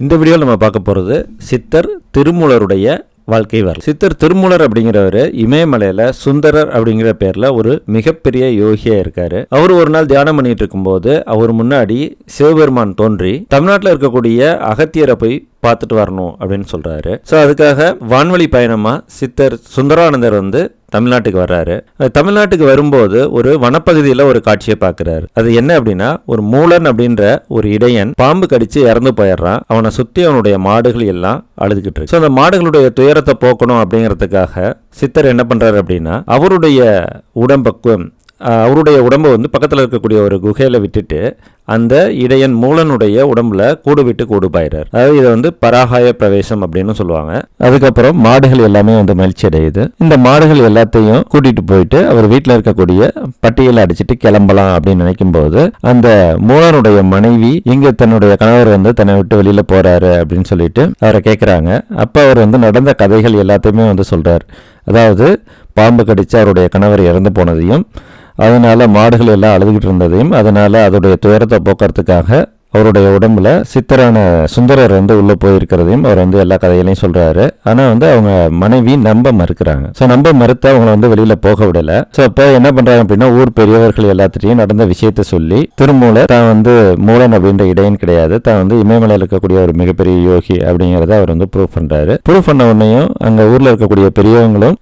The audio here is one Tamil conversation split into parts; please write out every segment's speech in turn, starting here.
இந்த வீடியோவில் நம்ம பார்க்க போகிறது சித்தர் திருமூலருடைய வாழ்க்கை வரலாறு. சித்தர் திருமூலர் அப்படிங்கிறவர் இமயமலையில் சுந்தரர் அப்படிங்கிற பேரில் ஒரு மிகப்பெரிய யோகியாக இருக்கார். அவர் ஒரு நாள் தியானம் பண்ணிட்டு இருக்கும்போது அவர் முன்னாடி சிவபெருமான் தோன்றி தமிழ்நாட்டில் இருக்கக்கூடிய அகத்தியரை போய் பார்த்துட்டு வரணும் அப்படின்னு சொல்கிறாரு ஸோ அதுக்காக வான்வழி பயணமாக சித்தர் சுந்தரானந்தர் வந்து தமிழ்நாட்டுக்கு வர்றாரு. தமிழ்நாட்டுக்கு வரும்போது ஒரு வனப்பகுதியில் ஒரு காட்சியை பார்க்குறாரு. அது என்ன அப்படின்னா ஒரு மூலன் அப்படின்ற ஒரு இடையன் பாம்பு கடிச்சு இறந்து போயிடுறான். அவனை சுற்றி அவனுடைய மாடுகள் எல்லாம் அழுதுகிட்டு இருக்கு. ஸோ அந்த மாடுகளுடைய துயரத்தை போக்கணும் அப்படிங்கிறதுக்காக சித்தர் என்ன பண்ணுறாரு அப்படின்னா அவருடைய உடம்புக்கும் அவருடைய உடம்பை வந்து பக்கத்தில் இருக்கக்கூடிய ஒரு குகையில் விட்டுட்டு அந்த இடையன் மூலனுடைய உடம்புல கூடு விட்டு கூடு பாயிறார். அதாவது இதை வந்து பராகாய பிரவேசம் அப்படின்னு சொல்லுவாங்க. அதுக்கப்புறம் மாடுகள் எல்லாமே வந்து மகிழ்ச்சி அடையுது. இந்த மாடுகள் எல்லாத்தையும் கூட்டிட்டு போயிட்டு அவர் வீட்டில் இருக்கக்கூடிய பட்டியலை அடிச்சிட்டு கிளம்பலாம் அப்படின்னு நினைக்கும் போது அந்த மூலனுடைய மனைவி இங்க தன்னுடைய கணவர் வந்து தன்னை விட்டு வெளியில போறாரு அப்படின்னு சொல்லிட்டு அவரை கேட்குறாங்க அப்போ அவர் வந்து நடந்த கதைகள் எல்லாத்தையுமே வந்து சொல்றார். அதாவது பாம்பு கடிச்சு அவருடைய கணவர் இறந்து போனதையும் அதனால் மாடுகள் எல்லாம் அழுதுகிட்டு இருந்ததையும் அதனால் அதோடைய துயரத்தை போக்குறதுக்காக அவருடைய உடம்புல சித்தரான சுந்தரர் வந்து உள்ள போயிருக்கிறதையும் அவர் வந்து எல்லா கதைகளையும் சொல்றாரு. ஆனா வந்து அவங்க மனைவி நம்ப மறுக்கிறாங்க. ஸோ நம்ப மறுத்து அவங்கள வந்து வெளியில போக விடல. ஸோ அப்போ என்ன பண்றாங்க அப்படின்னா ஊர் பெரியவர்கள் எல்லாத்திட்டையும் நடந்த விஷயத்த சொல்லி திருமூல தான் வந்து மூலன் அப்படின்ற இடையன் கிடையாது. தான் வந்து இமயமலையில் இருக்கக்கூடிய ஒரு மிகப்பெரிய யோகி அப்படிங்கிறத அவர் வந்து ப்ரூவ் பண்றாரு. ப்ரூவ் பண்ண உடனேயும் அங்க ஊர்ல இருக்கக்கூடிய பெரியவங்களும்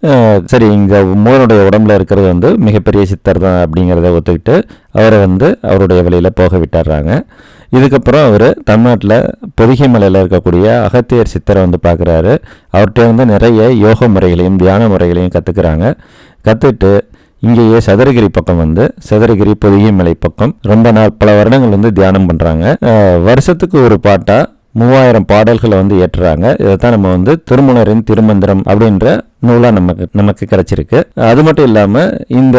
சரி இங்க மூலனுடைய உடம்புல இருக்கிறது வந்து மிகப்பெரிய சித்தர் தான் அப்படிங்கிறத ஒத்துக்கிட்டு அவரை வந்து அவருடைய வழியில போக விட்டுறாங்க. இதுக்கப்புறம் அவர் தமிழ்நாட்டில் பொதிகை மலையில் இருக்கக்கூடிய அகத்தியர் சித்தரை வந்து பார்க்குறாரு. அவர்கிட்ட வந்து நிறைய யோக முறைகளையும் தியான முறைகளையும் கற்றுக்கிறாங்க கற்றுட்டு இங்கேயே சதுரகிரி பக்கம் வந்து சதுரகிரி பொதிகை மலை பக்கம் ரொம்ப நாள் பல வருடங்கள் வந்து தியானம் பண்ணுறாங்க வருஷத்துக்கு ஒரு பாட்டாக மூவாயிரம் பாடல்களை வந்து ஏற்றுறாங்க இதை தான் நம்ம வந்து திருமணரின் திருமந்திரம் அப்படின்ற நூலாக நமக்கு நமக்கு கிடைச்சிருக்கு. அது மட்டும் இல்லாமல் இந்த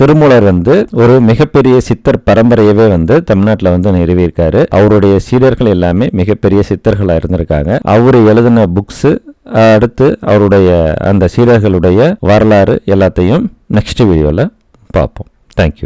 திருமூலர் வந்து ஒரு மிகப்பெரிய சித்தர் பரம்பரையவே வந்து தமிழ்நாட்டில் வந்து நிறுவியிருக்காரு. அவருடைய சீடர்கள் எல்லாமே மிகப்பெரிய சித்தர்களாக இருந்திருக்காங்க. அவர் எழுதின புக்ஸு அடுத்து அவருடைய அந்த சீடர்களுடைய வரலாறு எல்லாத்தையும் நெக்ஸ்ட் வீடியோவில் பார்ப்போம். தேங்க்யூ